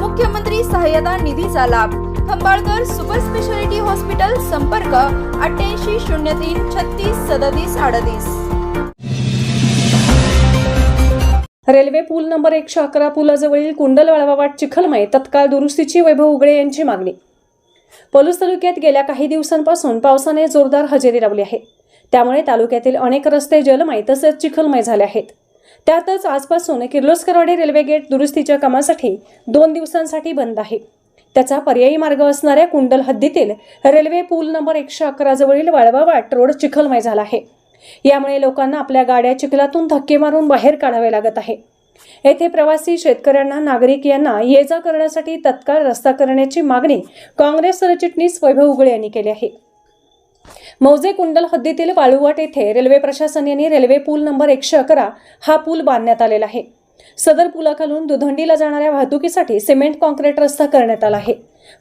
मुख्यमंत्री सहाय्यता निधीचा लाभ. खंबाळकर सुपर स्पेशालिटी हॉस्पिटल संपर्क अठ्ठ्याऐंशी शून्य तीन छत्तीस सदतीस अडतीस. रेल्वे पूल नंबर एकशे अकरा पुलाजवळील कुंडलवाळवा वळवावाट चिखलमय. तत्काळ दुरुस्तीची वैभव उघडे यांची मागणी. पलूस तालुक्यात गेल्या काही दिवसांपासून पावसाने जोरदार हजेरी लावली आहे. त्यामुळे तालुक्यातील अनेक रस्ते जलमय तसेच चिखलमय झाले आहेत. त्यातच आजपासून किर्लोस्करवाडी रेल्वे गेट दुरुस्तीच्या कामासाठी दोन दिवसांसाठी बंद आहे. त्याचा पर्यायी मार्ग असणाऱ्या कुंडल हद्दीतील रेल्वे पूल नंबर एकशे अकरा जवळील वाळवा वाट रोड चिखलमय झाला आहे. यामुळे लोकांना आपल्या गाड्या चिखलातून धक्के मारून बाहेर काढावे लागत आहे. येथे प्रवासी शेतकऱ्यांना नागरिक यांना ये जा करण्यासाठी तत्काळ रस्ता करण्याची मागणी काँग्रेस सरचिटणीस वैभव उगळे यांनी केली आहे. मौजे कुंडल हद्दीतील वाळूवाट येथे रेल्वे प्रशासन यांनी रेल्वे पूल नंबर एकशे अकरा हा पूल बांधण्यात आलेला आहे. सदर पुलाखालून दुधंडीला जाणाऱ्या वाहतुकीसाठी सिमेंट कॉन्क्रीट रस्ता करण्यात आला आहे.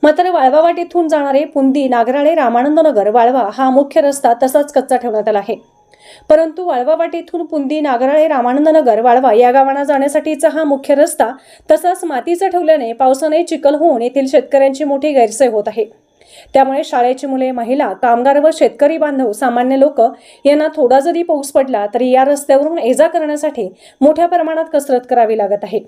मात्र वाळवावाट येथून जाणारे पुंदी नागराळे रामानंदनगर वाळवा हा मुख्य रस्ता तसाच कच्चा ठेवण्यात आला आहे. परंतु वाळवावाट वाटेतून पुंदी नागराळे रामानंदनगर वाळवा या गावांना जाण्यासाठीचा हा मुख्य रस्ता तसाच मातीचा ठेवल्याने पावसाने चिखल होऊन येथील शेतकऱ्यांची मोठी गैरसोय होत आहे. त्यामुळे शाळेची मुले महिला कामगार व शेतकरी बांधव सामान्य लोक यांना थोडा जरी पाऊस पडला तरी या रस्त्यावरून ये जा करण्यासाठी मोठ्या प्रमाणात कसरत करावी लागत आहे.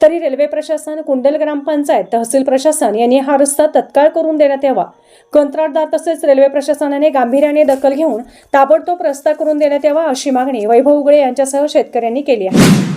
तरी रेल्वे प्रशासन कुंडल ग्रामपंचायत तहसील प्रशासन यांनी हा रस्ता तत्काळ करून देण्यात यावा. कंत्राटदार तसेच रेल्वे प्रशासनाने गांभीर्याने दखल घेऊन ताबडतोब रस्ता करून देण्यात यावा अशी मागणी वैभव उगळे यांच्यासह शेतकऱ्यांनी केली आहे.